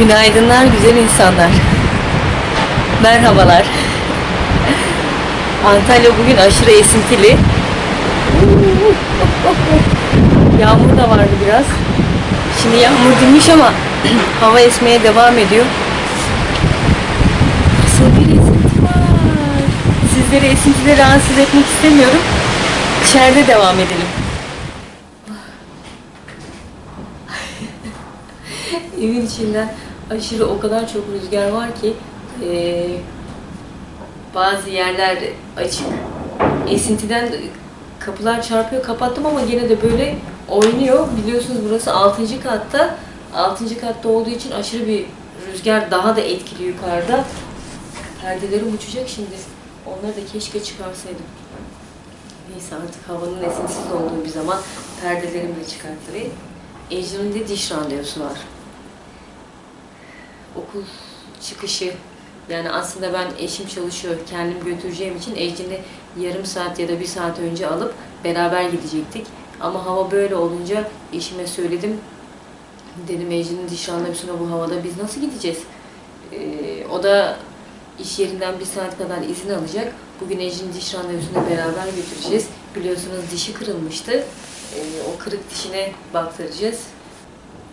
Günaydınlar güzel insanlar. Merhabalar. Antalya bugün aşırı esintili. Yağmur da vardı biraz. Şimdi yağmur dinmiş ama hava esmeye devam ediyor. Nasıl bir esinti var. Sizleri esintide rahatsız etmek istemiyorum. İçeride devam edelim. Evin içinden aşırı o kadar çok rüzgar var ki eee, bazı yerler açık. Esintiden kapılar çarpıyor. Kapattım ama gene de böyle oynuyor. Biliyorsunuz burası 6. katta. 6. katta olduğu için aşırı bir rüzgar daha da etkili yukarıda. Perdelerim uçacak şimdi. Onları da keşke çıkarsaydım. Neyse artık havanın esintisiz olduğu bir zaman perdelerimi de çıkarttırayım. De diş randevusu var okul çıkışı yani aslında ben eşim çalışıyor kendim götüreceğim için Ecrin'i yarım saat ya da bir saat önce alıp beraber gidecektik. Ama hava böyle olunca eşime söyledim. Dedim Ecrin'in diş randevusuna bu havada biz nasıl gideceğiz? Ee, o da iş yerinden bir saat kadar izin alacak. Bugün Ecrin'in diş randevusuna beraber götüreceğiz. Biliyorsunuz dişi kırılmıştı. Ee, o kırık dişine baktıracağız.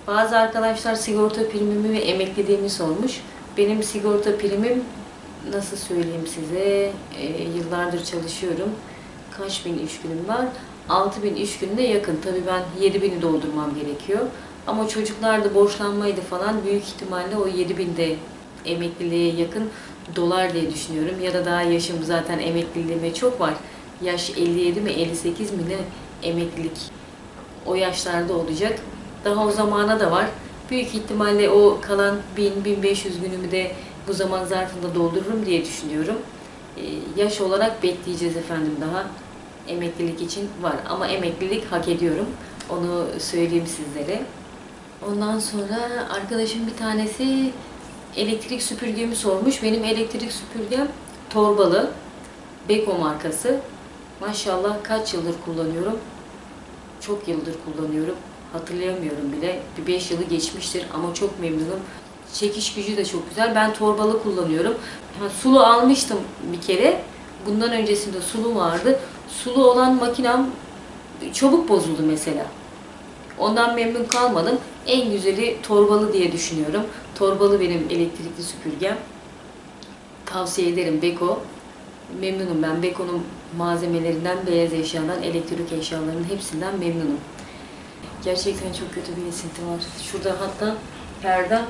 Bazı arkadaşlar sigorta primimi ve emekliliğimi sormuş. Benim sigorta primim nasıl söyleyeyim size e, yıllardır çalışıyorum. Kaç bin iş günüm var? 6 bin iş gününe yakın. Tabii ben 7 bini doldurmam gerekiyor. Ama çocuklarda borçlanmaydı falan büyük ihtimalle o 7 binde emekliliğe yakın dolar diye düşünüyorum. Ya da daha yaşım zaten emekliliğime çok var. Yaş 57 mi 58 mi ne emeklilik o yaşlarda olacak. Daha o zamana da var. Büyük ihtimalle o kalan 1000-1500 günümü de bu zaman zarfında doldururum diye düşünüyorum. Ee, yaş olarak bekleyeceğiz efendim daha. Emeklilik için var ama emeklilik hak ediyorum. Onu söyleyeyim sizlere. Ondan sonra arkadaşım bir tanesi elektrik süpürgemi sormuş. Benim elektrik süpürgem torbalı. Beko markası. Maşallah kaç yıldır kullanıyorum. Çok yıldır kullanıyorum hatırlayamıyorum bile. Bir 5 yılı geçmiştir ama çok memnunum. Çekiş gücü de çok güzel. Ben torbalı kullanıyorum. Ha, sulu almıştım bir kere. Bundan öncesinde sulu vardı. Sulu olan makinem çabuk bozuldu mesela. Ondan memnun kalmadım. En güzeli torbalı diye düşünüyorum. Torbalı benim elektrikli süpürgem. Tavsiye ederim Beko. Memnunum ben. Beko'nun malzemelerinden, beyaz eşyadan, elektrik eşyalarının hepsinden memnunum. Gerçekten çok kötü bir esinti var. Şurada hatta perde.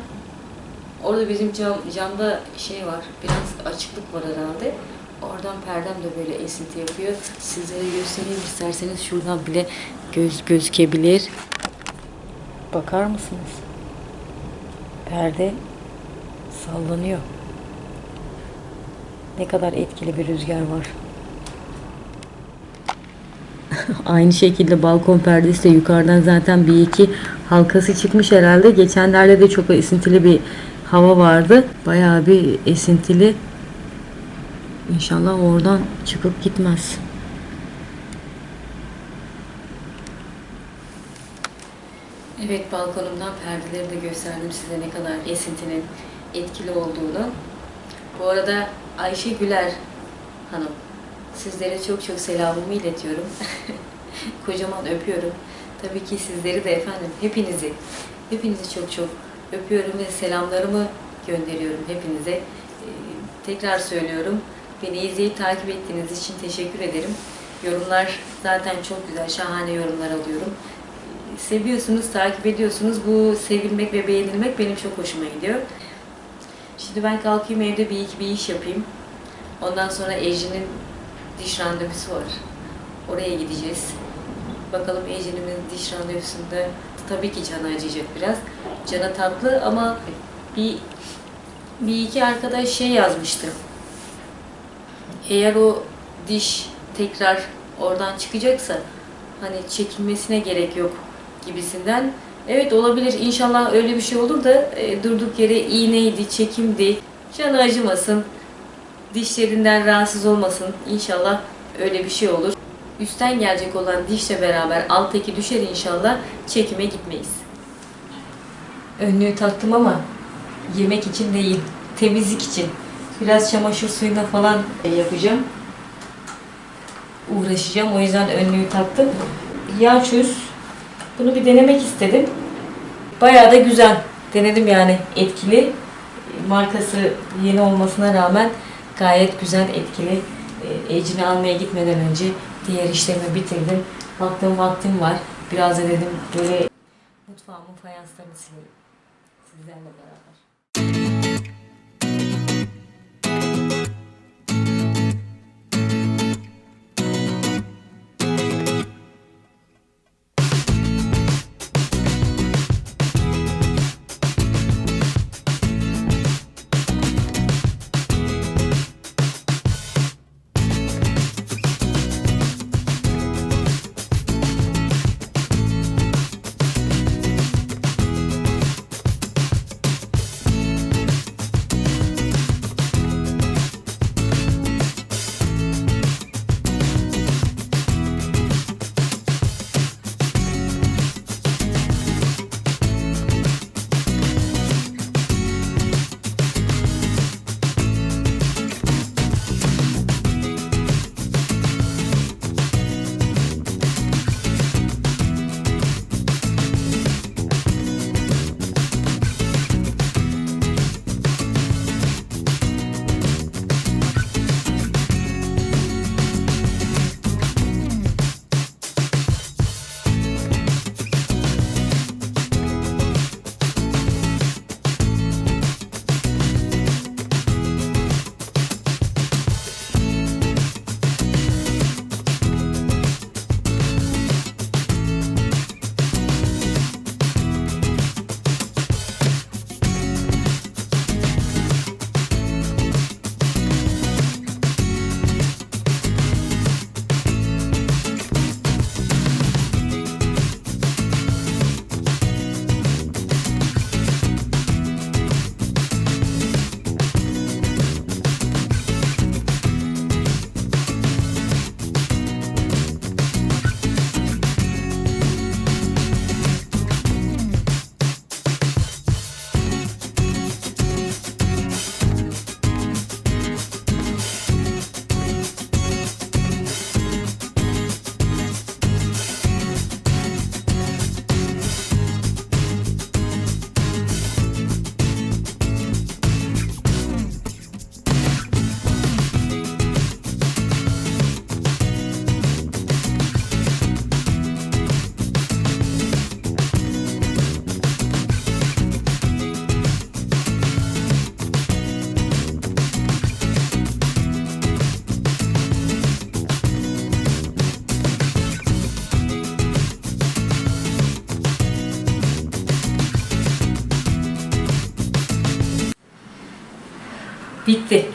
Orada bizim cam, camda şey var. Biraz açıklık var herhalde. Oradan perdem de böyle esinti yapıyor. Sizlere göstereyim isterseniz şuradan bile göz gözükebilir. Bakar mısınız? Perde sallanıyor. Ne kadar etkili bir rüzgar var. Aynı şekilde balkon perdesi de yukarıdan zaten bir iki halkası çıkmış herhalde. Geçenlerde de çok esintili bir hava vardı. Bayağı bir esintili. İnşallah oradan çıkıp gitmez. Evet balkonumdan perdeleri de gösterdim size ne kadar esintinin etkili olduğunu. Bu arada Ayşe Güler Hanım Sizlere çok çok selamımı iletiyorum. Kocaman öpüyorum. Tabii ki sizleri de efendim hepinizi, hepinizi çok çok öpüyorum ve selamlarımı gönderiyorum hepinize. Ee, tekrar söylüyorum. Beni izleyip takip ettiğiniz için teşekkür ederim. Yorumlar zaten çok güzel, şahane yorumlar alıyorum. Ee, seviyorsunuz, takip ediyorsunuz. Bu sevilmek ve beğenilmek benim çok hoşuma gidiyor. Şimdi ben kalkayım evde bir iki bir iş yapayım. Ondan sonra Ejrin'in diş randevusu var. Oraya gideceğiz. Bakalım Ece'nin diş randevusunda tabii ki canı acıyacak biraz. Cana tatlı ama bir bir iki arkadaş şey yazmıştı. Eğer o diş tekrar oradan çıkacaksa hani çekilmesine gerek yok gibisinden. Evet olabilir. İnşallah öyle bir şey olur da e, durduk yere iğneydi, çekimdi. Canı acımasın dişlerinden rahatsız olmasın. İnşallah öyle bir şey olur. Üstten gelecek olan dişle beraber alttaki düşer inşallah. Çekime gitmeyiz. Önlüğü taktım ama yemek için değil, temizlik için. Biraz çamaşır suyuna falan yapacağım. Uğraşacağım. O yüzden önlüğü taktım. Yağ çöz. Bunu bir denemek istedim. Bayağı da güzel. Denedim yani etkili. Markası yeni olmasına rağmen gayet güzel etkili. Ecini almaya gitmeden önce diğer işlerimi bitirdim. Baktım vaktim var. Biraz da dedim böyle mutfağımın fayanslarını sileyim. Sizlerle beraber. Bitti.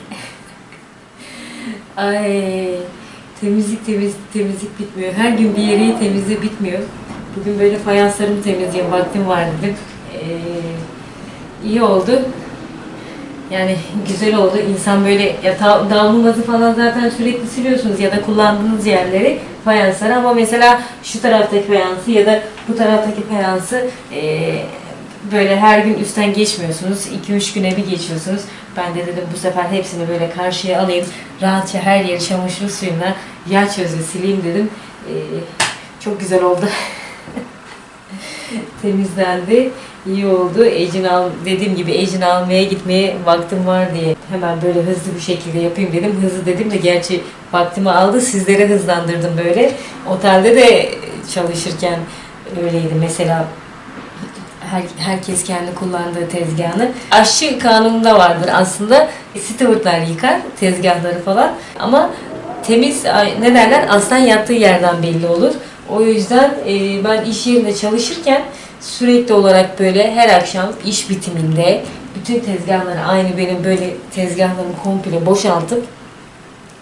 Ay temizlik temizlik temizlik bitmiyor. Her gün bir yeri temizle bitmiyor. Bugün böyle fayanslarımı temizleyeyim vaktim var dedim. Ee, iyi oldu. Yani güzel oldu. İnsan böyle ya ta- davlumbazı falan zaten sürekli siliyorsunuz ya da kullandığınız yerleri fayansları ama mesela şu taraftaki fayansı ya da bu taraftaki fayansı ee, böyle her gün üstten geçmiyorsunuz. 2-3 güne bir geçiyorsunuz. Ben de dedim bu sefer hepsini böyle karşıya alayım. Rahatça her yeri çamaşır suyuna yağ çözle sileyim dedim. Ee, çok güzel oldu. Temizlendi. iyi oldu. Ecin al, dediğim gibi Ecin almaya gitmeye vaktim var diye hemen böyle hızlı bir şekilde yapayım dedim. Hızlı dedim de gerçi vaktimi aldı. Sizlere hızlandırdım böyle. Otelde de çalışırken öyleydi. Mesela her, herkes kendi kullandığı tezgahını. Aşçı kanununda vardır aslında. Stewardlar yıkar tezgahları falan. Ama temiz ne derler aslan yattığı yerden belli olur. O yüzden e, ben iş yerinde çalışırken sürekli olarak böyle her akşam iş bitiminde bütün tezgahları aynı benim böyle tezgahlarımı komple boşaltıp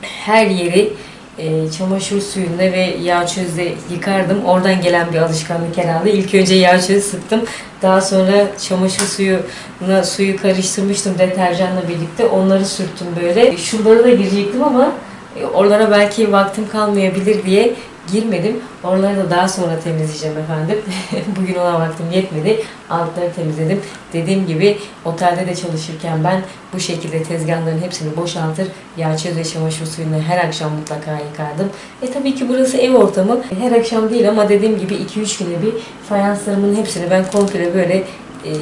her yeri e, çamaşır suyunda ve yağ çözle yıkardım. Oradan gelen bir alışkanlık herhalde. İlk önce yağ çöz sıktım. Daha sonra çamaşır suyuna suyu karıştırmıştım deterjanla birlikte. Onları sürttüm böyle. Şuralara da girecektim ama e, oralara belki vaktim kalmayabilir diye girmedim. Onları da daha sonra temizleyeceğim efendim. Bugün ona vaktim yetmedi. Altları temizledim. Dediğim gibi otelde de çalışırken ben bu şekilde tezgahların hepsini boşaltır. Yağ ve çamaşır suyunu her akşam mutlaka yıkardım. E tabii ki burası ev ortamı. Her akşam değil ama dediğim gibi 2-3 güne bir fayanslarımın hepsini ben komple böyle e,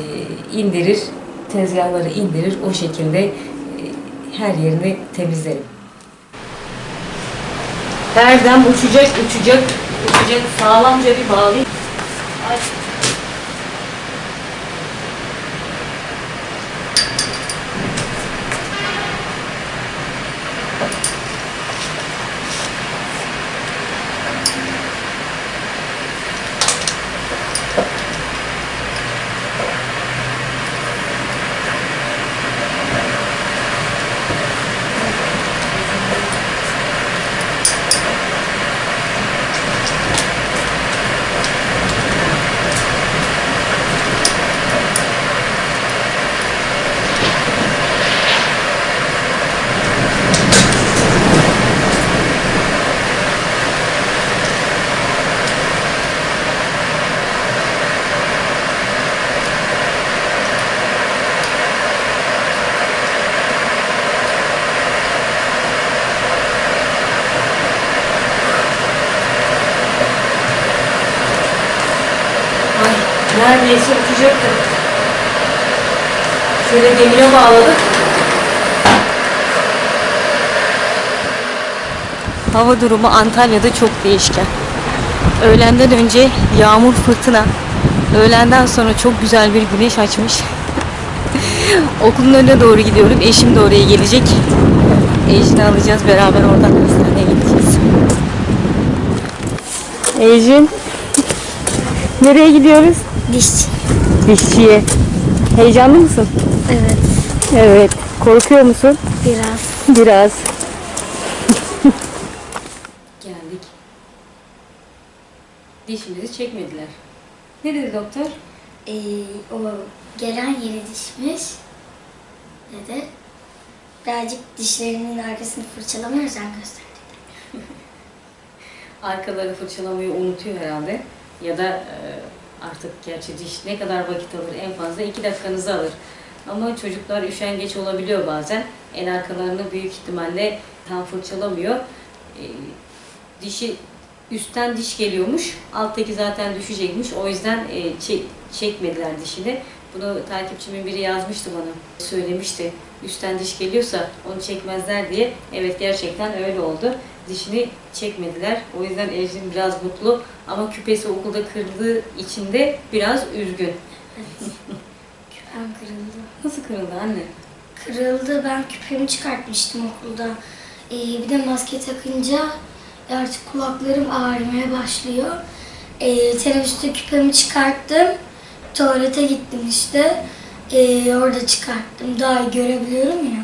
indirir, tezgahları indirir. O şekilde e, her yerini temizlerim. Perdem uçacak, uçacak, uçacak. Sağlamca bir bağlayayım. Ay. Ay, neredeyse uçacaktı. Şöyle demire bağladık. Hava durumu Antalya'da çok değişken. Öğlenden önce yağmur fırtına. Öğlenden sonra çok güzel bir güneş açmış. Okulun önüne doğru gidiyorum. Eşim de oraya gelecek. Ejin'i alacağız. Beraber oradan hastaneye gideceğiz. Ejin. Nereye gidiyoruz? Dişçi. Dişçiye. Heyecanlı mısın? Evet. Evet. Korkuyor musun? Biraz. Biraz. Geldik. Dişimizi çekmediler. Ne dedi doktor? Ee, o gelen yere dişmiş. Dedi. Birazcık dişlerinin arkasını fırçalamaya özen gösterdi. Arkaları fırçalamayı unutuyor herhalde. Ya da e, artık gerçi diş ne kadar vakit alır? En fazla iki dakikanızı alır. Ama çocuklar üşengeç olabiliyor bazen. En arkalarını büyük ihtimalle tam fırçalamıyor. E, dişi üstten diş geliyormuş. Alttaki zaten düşecekmiş. O yüzden e, çek- çekmediler dişini. Bunu takipçimin biri yazmıştı bana. Söylemişti. Üstten diş geliyorsa onu çekmezler diye. Evet gerçekten öyle oldu. Dişini çekmediler. O yüzden Ejrin biraz mutlu. Ama küpesi okulda kırıldığı için de biraz üzgün. Küpem kırıldı. Nasıl kırıldı anne? Kırıldı. Ben küpemi çıkartmıştım okulda. Ee, bir de maske takınca artık kulaklarım ağrımaya başlıyor. Ee, teneffüste küpemi çıkarttım. Tuvalete gittim işte. Ee, orada çıkarttım. Daha iyi görebiliyorum ya.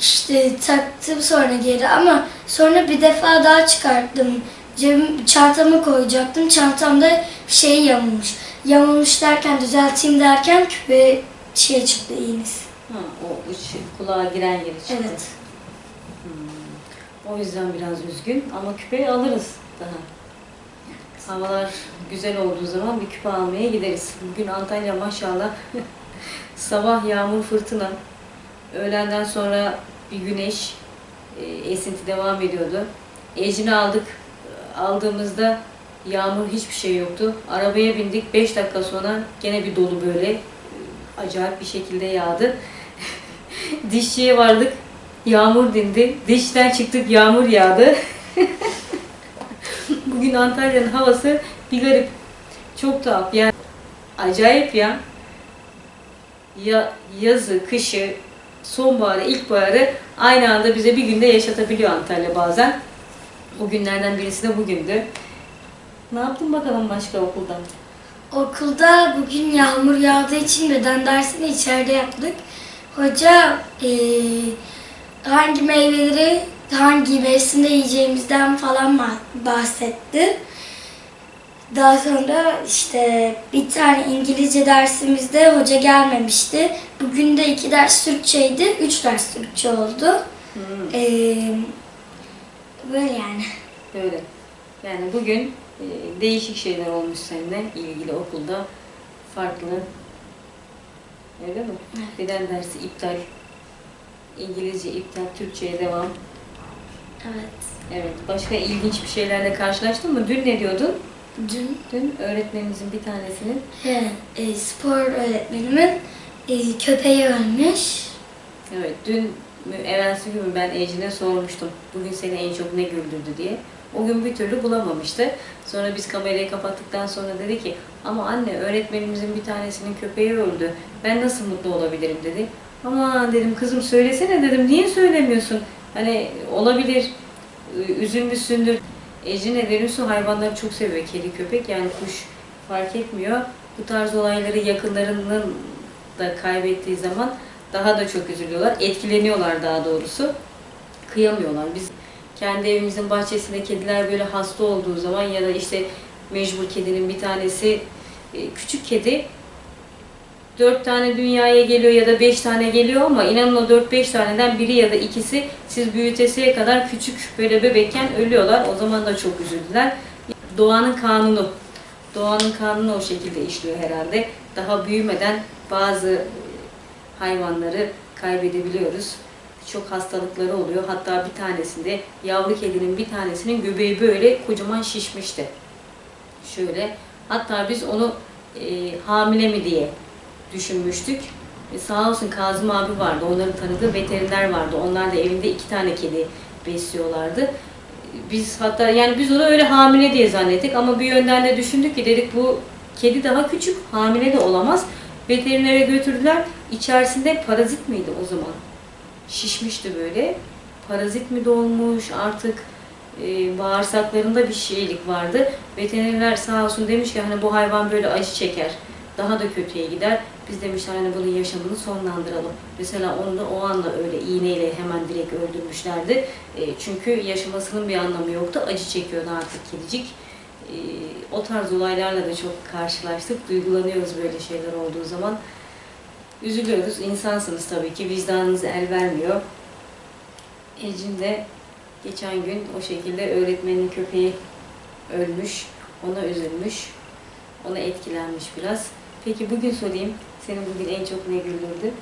İşte taktım sonra geri ama sonra bir defa daha çıkarttım. Cebim, çantama koyacaktım. Çantamda şey yamulmuş. Yamulmuş derken düzelteyim derken küpe şey çıktı iğnesi. Ha, o uç, kulağa giren yeri çıktı. Evet. O yüzden biraz üzgün ama küpeyi alırız daha. Havalar güzel olduğu zaman bir küpe almaya gideriz. Bugün Antalya maşallah sabah yağmur fırtına, öğlenden sonra bir güneş, e, esinti devam ediyordu. Ejin'i aldık. Aldığımızda yağmur hiçbir şey yoktu. Arabaya bindik. 5 dakika sonra gene bir dolu böyle acayip bir şekilde yağdı. Dişçiye vardık. Yağmur dindi. Dişten çıktık yağmur yağdı. Bugün Antalya'nın havası bir garip. Çok tuhaf. Yani acayip ya. Ya yazı, kışı, sonbaharı, ilkbaharı aynı anda bize bir günde yaşatabiliyor Antalya bazen. O günlerden birisi de bugündü. Ne yaptın bakalım başka okuldan? Okulda bugün yağmur yağdığı için beden dersini içeride yaptık. Hoca eee, hangi meyveleri hangi mevsimde yiyeceğimizden falan bah- bahsetti. Daha sonra işte bir tane İngilizce dersimizde hoca gelmemişti. Bugün de iki ders Türkçeydi, üç ders Türkçe oldu. Eee, böyle yani. Böyle. Yani bugün e, değişik şeyler olmuş seninle ilgili okulda. Farklı. Öyle mi? Evet. Beden dersi iptal. İngilizce iptal, Türkçe'ye devam. Evet. Evet. Başka ilginç bir şeylerle karşılaştın mı? Dün ne diyordun? Dün Dün öğretmenimizin bir tanesinin he, e, spor öğretmenimin e, köpeği ölmüş. Evet, dün evvelsi gün ben Ece'ne sormuştum. Bugün seni en çok ne güldürdü diye. O gün bir türlü bulamamıştı. Sonra biz kamerayı kapattıktan sonra dedi ki ama anne öğretmenimizin bir tanesinin köpeği öldü. Ben nasıl mutlu olabilirim dedi. Ama dedim kızım söylesene dedim. Niye söylemiyorsun? Hani olabilir, üzülmüşsündür. Ece ne Denisu hayvanları çok seviyor. Kedi, köpek yani kuş fark etmiyor. Bu tarz olayları yakınlarının da kaybettiği zaman daha da çok üzülüyorlar. Etkileniyorlar daha doğrusu. Kıyamıyorlar. Biz kendi evimizin bahçesinde kediler böyle hasta olduğu zaman ya da işte mecbur kedinin bir tanesi e, küçük kedi dört tane dünyaya geliyor ya da beş tane geliyor ama inanın o dört beş taneden biri ya da ikisi siz büyütesiye kadar küçük böyle bebekken ölüyorlar. O zaman da çok üzüldüler. Doğanın kanunu. Doğanın kanunu o şekilde işliyor herhalde. Daha büyümeden bazı hayvanları kaybedebiliyoruz. Çok hastalıkları oluyor. Hatta bir tanesinde yavru kedinin bir tanesinin göbeği böyle kocaman şişmişti. Şöyle. Hatta biz onu e, hamile mi diye düşünmüştük. E, sağ olsun Kazım abi vardı. Onların tanıdığı veteriner vardı. Onlar da evinde iki tane kedi besliyorlardı. Biz hatta yani biz onu öyle hamile diye zannettik ama bir yönden de düşündük ki dedik bu kedi daha küçük, hamile de olamaz. Veterinere götürdüler. İçerisinde parazit miydi o zaman? Şişmişti böyle. Parazit mi dolmuş artık e, bağırsaklarında bir şeylik vardı. Veterinerler sağ olsun demiş ki hani bu hayvan böyle acı çeker. Daha da kötüye gider. Biz demişler hani bunun yaşamını sonlandıralım. Mesela onu da o anda öyle iğneyle hemen direkt öldürmüşlerdi. E, çünkü yaşamasının bir anlamı yoktu. Acı çekiyordu artık kedicik. E, o tarz olaylarla da çok karşılaştık. Duygulanıyoruz böyle şeyler olduğu zaman. Üzülüyoruz. İnsansınız tabii ki. Vicdanınız el vermiyor. Ecin de geçen gün o şekilde öğretmenin köpeği ölmüş. Ona üzülmüş. Ona etkilenmiş biraz. Peki bugün sorayım. Senin bugün en çok ne güldürdü?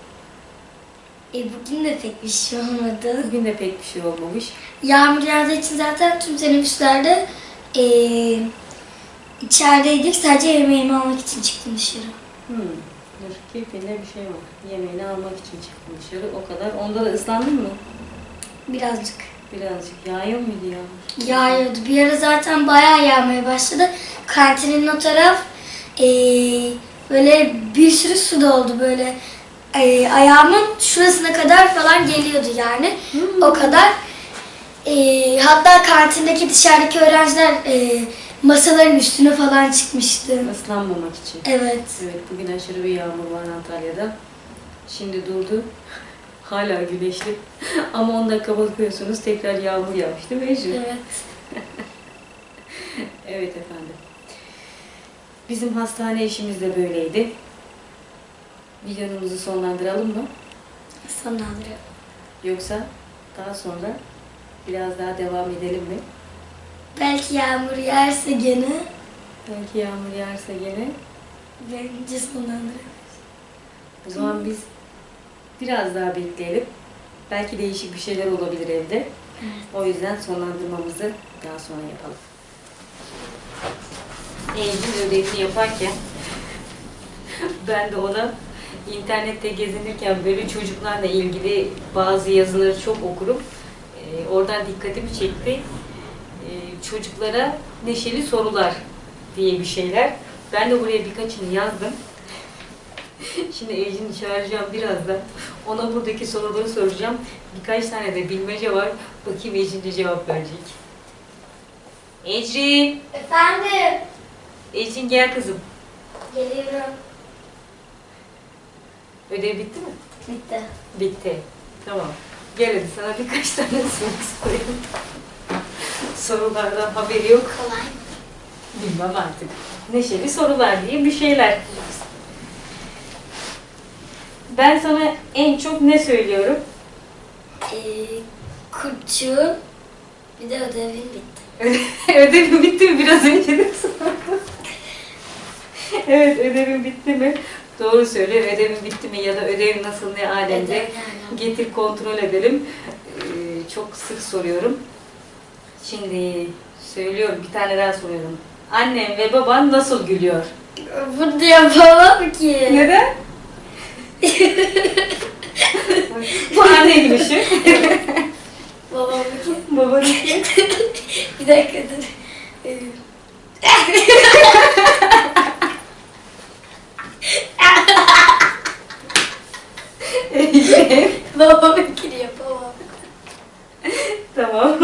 E, bugün de pek bir şey olmadı. Bugün de pek bir şey olmamış. Yağmur yağdığı için zaten tüm teneffüslerde e, içerideydik. Sadece yemeğimi almak için çıktım dışarı. Hmm. Dur, keyfinde bir şey var. Yemeğini almak için çıktım dışarı. O kadar. Onda da ıslandın mı? Birazcık. Birazcık. Yağıyor muydu yağmur? Yağıyordu. Bir ara zaten bayağı yağmaya başladı. Kantinin o taraf e, böyle bir sürü su doldu böyle. E, ayağımın şurasına kadar falan geliyordu yani. O kadar. E, hatta kantindeki dışarıdaki öğrenciler e, masaların üstüne falan çıkmıştı. Islanmamak için. Evet. Evet, bugün aşırı bir yağmur var Antalya'da. Şimdi durdu. Hala güneşli. Ama 10 dakika bakıyorsunuz tekrar yağmur yağmış değil mi Ece? Evet. Evet efendim. Bizim hastane işimiz de böyleydi. Videomuzu sonlandıralım mı? Sonlandırıyorum. Yoksa daha sonra biraz daha devam edelim mi? Belki yağmur yağarsa gene Belki yağmur yağarsa gene. bence sonlandırıyorum. O zaman biz biraz daha bekleyelim. Belki değişik bir şeyler olabilir evde. O yüzden sonlandırmamızı daha sonra yapalım. Eylül ödevini yaparken ben de ona internette gezinirken böyle çocuklarla ilgili bazı yazıları çok okurum. Ee, oradan dikkatimi çekti. Ee, çocuklara neşeli sorular diye bir şeyler. Ben de buraya birkaçını yazdım. Şimdi Ejin'i çağıracağım birazdan. Ona buradaki soruları soracağım. Birkaç tane de bilmece var. Bakayım Ejin cevap verecek. Ecrin! Efendim. Ecin gel kızım. Geliyorum. Ödev bitti mi? Bitti. Bitti. Tamam. Gel hadi sana birkaç tane soru sorayım. Sorulardan haberi yok. Kolay. Bilmem artık. Neşeli sorular diye bir şeyler. Ben sana en çok ne söylüyorum? Ee, kurtçuğun bir de ödevin bitti. Ödevim bitti mi? Biraz önce de sordum. evet ödevim bitti mi? Doğru söyle. Ödevim bitti mi ya da ödev nasıl ne alemde? Getir kontrol edelim. Ee, çok sık soruyorum. Şimdi söylüyorum bir tane daha soruyorum. Annem ve baban nasıl gülüyor? Bunu yapamam ki. Neden? Bu anne gülüşü. Babamınki. Babanınki. Bir dakika dur. Ee, Babamınkini yapamam. tamam.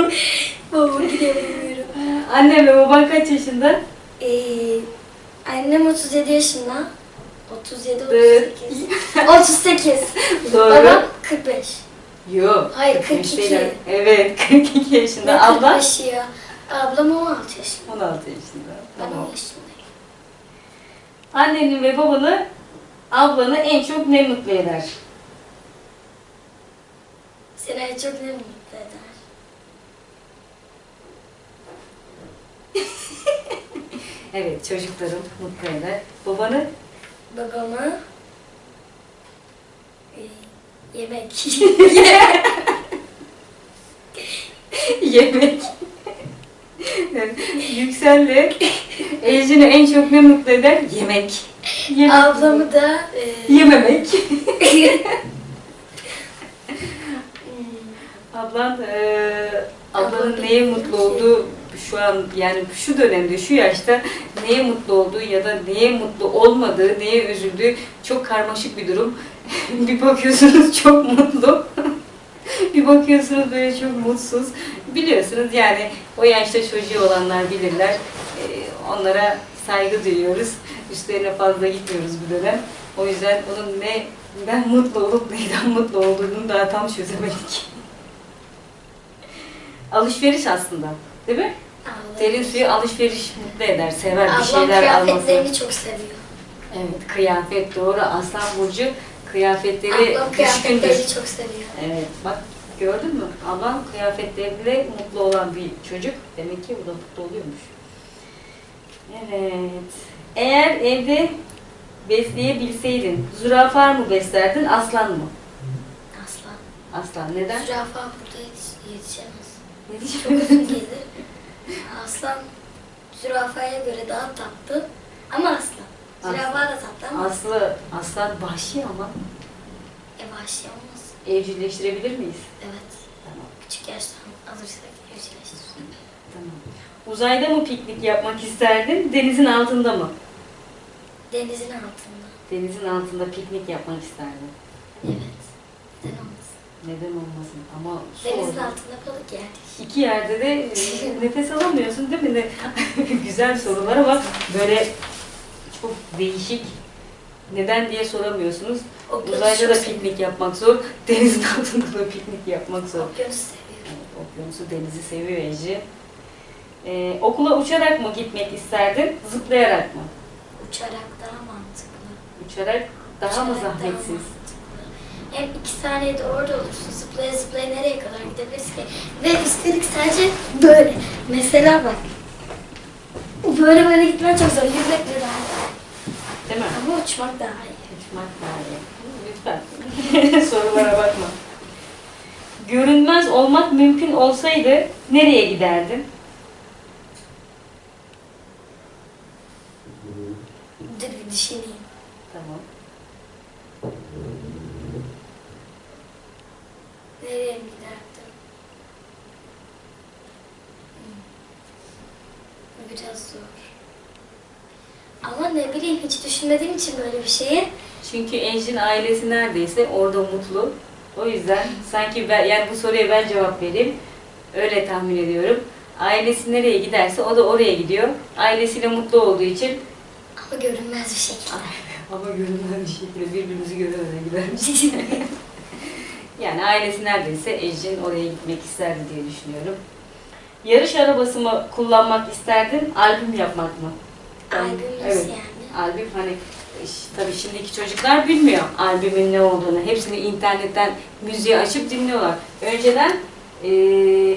Babamınkini yapamıyorum. Annem ve baban kaç yaşında? Ee, annem 37 yaşında. 37, Evet. 38. 38. Doğru. Babam 45. Yok. Hayır, 45 42. değil. Evet 42 yaşında. Ne Abla? 45 ya? Ablam 16 yaşında. 16 yaşında. Ben 10 Tamam. yaşındayım. Annenin ve babanı, ablanı en çok ne mutlu eder? Seni en çok ne mutlu eder? Evet çocuklarım mutlu eder. Babanı? Babamı e, yemek. Yemek. Yüksel'le Ejin'i en çok ne mutlu eder? Yemek. Yemek. Ablamı da e, Yememek. hmm, Ablan, eee ablanın neye mutlu olduğu şu an yani şu dönemde, şu yaşta neye mutlu olduğu ya da neye mutlu olmadığı, neye üzüldüğü çok karmaşık bir durum. bir bakıyorsunuz çok mutlu. bir bakıyorsunuz böyle çok mutsuz. Biliyorsunuz yani o yaşta çocuğu olanlar bilirler. Eee, onlara saygı duyuyoruz. Üstlerine fazla gitmiyoruz bu dönem. O yüzden onun neden mutlu olup neyden mutlu olduğunu daha tam çözemedik. Alışveriş aslında. Değil mi? ablam. Derin suyu alışveriş mutlu eder. Sever bir Ablam şeyler almasını. kıyafetlerini çok seviyor. Evet, kıyafet doğru. Aslan Burcu kıyafetleri Ablam düşkündür. kıyafetlerini çok seviyor. Evet, bak gördün mü? Ablam kıyafetleriyle mutlu olan bir çocuk. Demek ki o da mutlu oluyormuş. Evet. Eğer evde besleyebilseydin, zürafa mı beslerdin, aslan mı? Aslan. Aslan. Neden? Zürafa burada yetiş- yetişemez. Ne Çok diyeceğim? uzun gelir. Aslan zürafaya göre daha tatlı. Ama aslan. Zürafa da tatlı ama Aslı, aslan vahşi ama e, vahşi olmaz. evcilleştirebilir miyiz? Evet. Tamam. Küçük yaştan alırsak evcilleştirir. Tamam. Uzayda mı piknik yapmak isterdin, denizin altında mı? Denizin altında. Denizin altında piknik yapmak isterdin. Neden olmasın? Ama Denizin altında balık yerdik. İki yerde de e, nefes alamıyorsun değil mi? Ne- Güzel sorular ama böyle çok değişik. Neden diye soramıyorsunuz. Okyanusu Uzayda çok da seviyorum. piknik yapmak zor, denizin altında da piknik yapmak zor. Okyanusu seviyorum. Evet, okyanusu, denizi seviyor Ece. Ee, okula uçarak mı gitmek isterdin, zıplayarak mı? Uçarak daha mantıklı. Uçarak daha mı Uçarak daha zahmetsiz? mantıklı. Hem iki saniyede orada olursun. Zıplaya zıplaya nereye kadar gidebilirsin ki? Ve üstelik sadece böyle. Mesela bak. Böyle böyle gitmen çok zor. Yüzmek de daha iyi. Değil mi? Ama uçmak daha iyi. Uçmak daha iyi. Lütfen. Sorulara bakma. Görünmez olmak mümkün olsaydı nereye giderdin? Dur bir düşüneyim. Tamam. Nereye mi giderdim? Hmm. Bu Biraz zor. Ama ne bileyim hiç düşünmediğim için böyle bir şeyi. Çünkü Enjin ailesi neredeyse orada mutlu. O yüzden sanki ben, yani bu soruya ben cevap vereyim. Öyle tahmin ediyorum. Ailesi nereye giderse o da oraya gidiyor. Ailesiyle mutlu olduğu için Ama görünmez bir şekilde. ama görünmez bir şekilde birbirimizi göremeden gidermiş. Yani ailesi neredeyse Ejin oraya gitmek isterdi diye düşünüyorum. Yarış arabası mı kullanmak isterdin, albüm yapmak mı? Albüm Evet. yani? Albüm hani tabii şimdiki çocuklar bilmiyor albümün ne olduğunu. Hepsini internetten müziği açıp dinliyorlar. Önceden eee,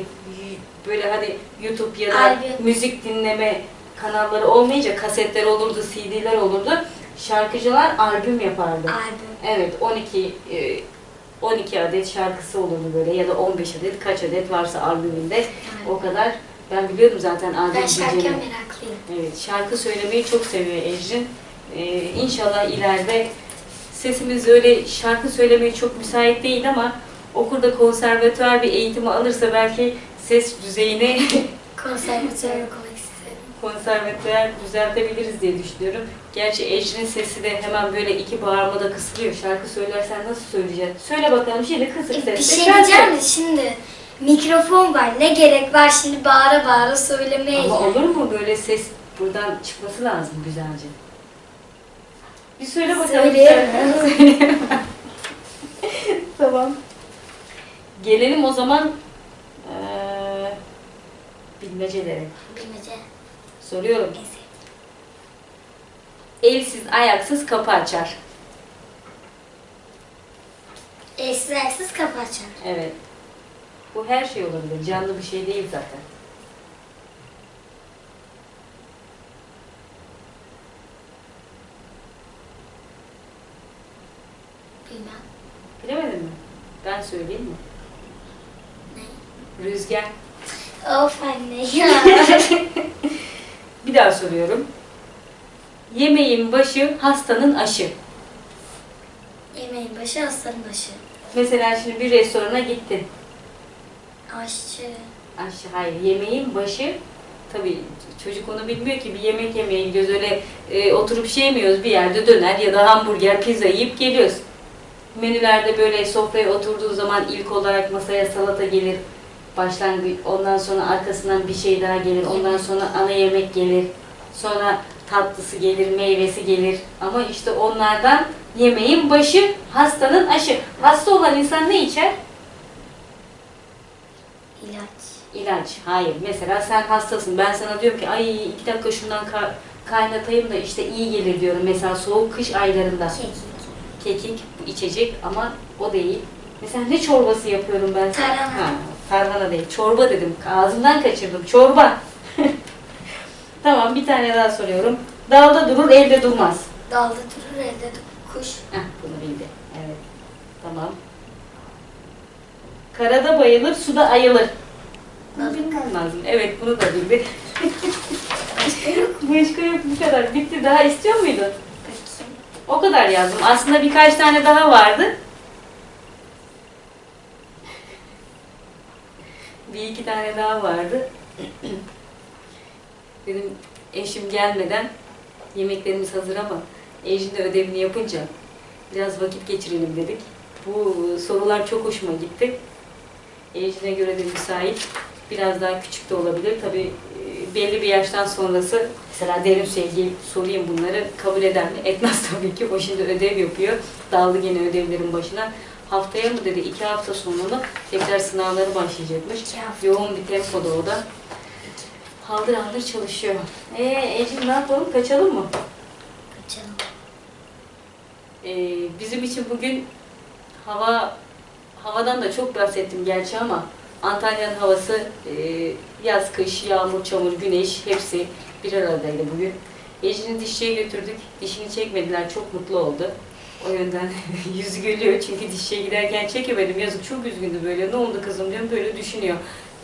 böyle hani YouTube ya da Albüm. müzik dinleme kanalları olmayınca kasetler olurdu, CD'ler olurdu. Şarkıcılar albüm yapardı. Albüm. Evet 12 e, 12 adet şarkısı olurdu böyle ya da 15 adet kaç adet varsa albümünde o kadar. Ben biliyordum zaten albüm Ben şarkıya meraklıyım. Evet, şarkı söylemeyi çok seviyor Ecrin. Ee, inşallah ileride sesimiz öyle şarkı söylemeye çok müsait değil ama okulda konservatuvar bir eğitimi alırsa belki ses düzeyini Konservatör okumak istedim. konservatuvar düzeltebiliriz diye düşünüyorum. Gerçi Ecrin sesi de hemen böyle iki bağırmada kısılıyor. Şarkı söylersen nasıl söyleyeceksin? Söyle bakalım şimdi kısık Bir sesle. şey şarkı. diyeceğim de şimdi mikrofon var. Ne gerek var şimdi bağıra bağıra söylemeye? Ama olur mu böyle ses buradan çıkması lazım güzelce. Bir söyle bakalım. Söyleyemem. tamam. Gelelim o zaman eee bilmecelere. Bilmece. Soruyorum. Neyse. Elsiz ayaksız kapı açar. Elsiz ayaksız kapı açar. Evet. Bu her şey olabilir. Canlı bir şey değil zaten. Bilmem. Bilemedin mi? Ben söyleyeyim mi? Ne? Rüzgar. Of anne ya. Bir daha soruyorum. Yemeğin başı, hastanın aşı. Yemeğin başı hastanın başı. Mesela şimdi bir restorana gittin. Aşçı. Aşı, hayır. Yemeğin başı, tabii çocuk onu bilmiyor ki bir yemek yemeye gidiyoruz. Öyle e, oturup şey yemiyoruz bir yerde döner ya da hamburger, pizza yiyip geliyoruz. Menülerde böyle sofraya oturduğu zaman ilk olarak masaya salata gelir. Başlangıç, ondan sonra arkasından bir şey daha gelir. Ondan sonra ana yemek gelir. Sonra tatlısı gelir, meyvesi gelir. Ama işte onlardan yemeğin başı, hastanın aşı. Hasta olan insan ne içer? ilaç. İlaç. Hayır. Mesela sen hastasın. Ben sana diyorum ki ay iki dakika şundan ka- kaynatayım da işte iyi gelir diyorum. Mesela soğuk kış aylarında. Kekik. Kekik içecek ama o değil. Mesela ne çorbası yapıyorum ben? Tarhana. Ha, tarhana değil. Çorba dedim. Ağzımdan kaçırdım. Çorba. tamam bir tane daha soruyorum. Dalda durur, elde durmaz. Dalda durur elde dur- kuş. Heh, bunu bildi. Evet. Tamam. Karada bayılır, suda ayılır. Bilmem lazım. Evet, bunu da bildi. Başka yok bu kadar. Bitti. Daha istiyor muydun? O kadar yazdım. Aslında birkaç tane daha vardı. Bir iki tane daha vardı. Dedim eşim gelmeden yemeklerimiz hazır ama Ejin de ödevini yapınca biraz vakit geçirelim dedik. Bu sorular çok hoşuma gitti. Ejin'e göre de müsait. Biraz daha küçük de olabilir. Tabii belli bir yaştan sonrası mesela derin sevgi sorayım bunları kabul eder mi? Etmez tabii ki. O şimdi ödev yapıyor. Daldı gene ödevlerin başına. Haftaya mı dedi, iki hafta mı tekrar sınavları başlayacakmış. Yoğun bir tempoda o da. Haldır haldır çalışıyor. Ee Ecin ne yapalım? Kaçalım mı? Kaçalım. Ee, bizim için bugün hava havadan da çok bahsettim gerçi ama Antalya'nın havası e, yaz, kış, yağmur, çamur, güneş hepsi bir aradaydı bugün. Ejin'i dişçiye götürdük. Dişini çekmediler. Çok mutlu oldu. O yönden yüzü gülüyor çünkü dişçiye giderken çekemedim. Yazık çok üzgündü böyle. Ne oldu kızım diyorum böyle düşünüyor.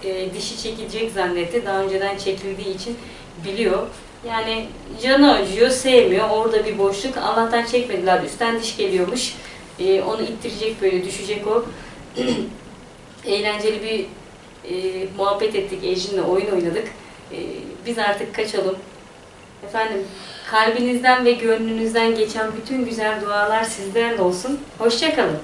E, dişi çekilecek zannetti. Daha önceden çekildiği için biliyor. Yani canı acıyor, sevmiyor. Orada bir boşluk. Allah'tan çekmediler. Üstten diş geliyormuş. E, onu ittirecek böyle, düşecek o. Eğlenceli bir e, muhabbet ettik. Ejin'le oyun oynadık. E, biz artık kaçalım. Efendim, kalbinizden ve gönlünüzden geçen bütün güzel dualar sizden olsun. Hoşçakalın.